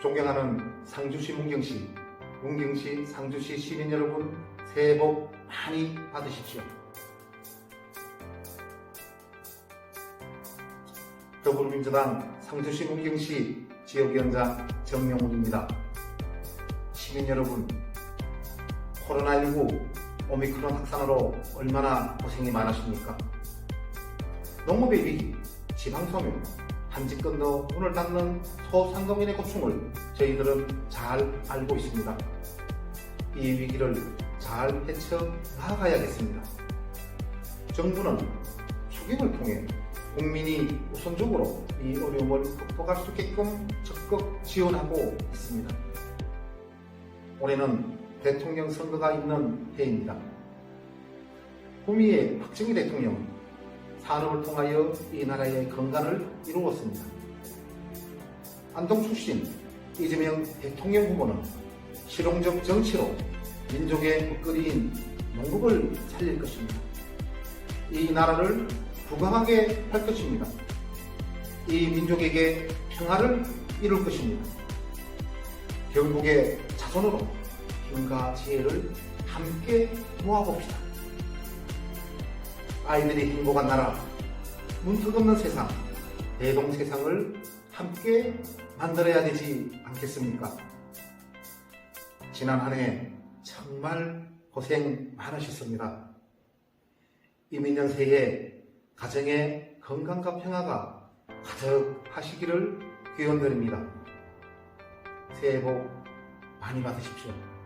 존경하는 상주시 문경시, 문경시 상주시 시민 여러분 새해 복 많이 받으십시오. 더불어민주당 상주시 문경시 지역위원장 정명훈입니다. 시민 여러분, 코로나19 오미크론 확산으로 얼마나 고생이 많으십니까? 농업의 위기, 지방소멸, 한집 건너 문을 닫는 소상공인의 고충을 저희들은 잘 알고 있습니다. 이 위기를 잘 헤쳐 나아가야겠습니다. 정부는 추경을 통해 국민이 우선적으로 이 어려움을 극복할 수 있게끔 적극 지원하고 있습니다. 올해는 대통령 선거가 있는 해입니다. 구미의 박정희 대통령은 산업을 통하여 이 나라의 건강을 이루었습니다. 안동 출신 이재명 대통령 후보는 실용적 정치로 민족의 먹거리인 농업을 살릴 것입니다. 이 나라를 부강하게 할 것입니다. 이 민족에게 평화를 이룰 것입니다. 경북의 자손으로 힘과 지혜를 함께 모아봅시다. 아이들이 행복한 나라, 문턱 없는 세상, 대동 세상을 함께 만들어야 되지 않겠습니까? 지난 한 해 정말 고생 많으셨습니다. 이민년 새해 가정의 건강과 평화가 가득하시기를 기원드립니다. 새해 복 많이 받으십시오.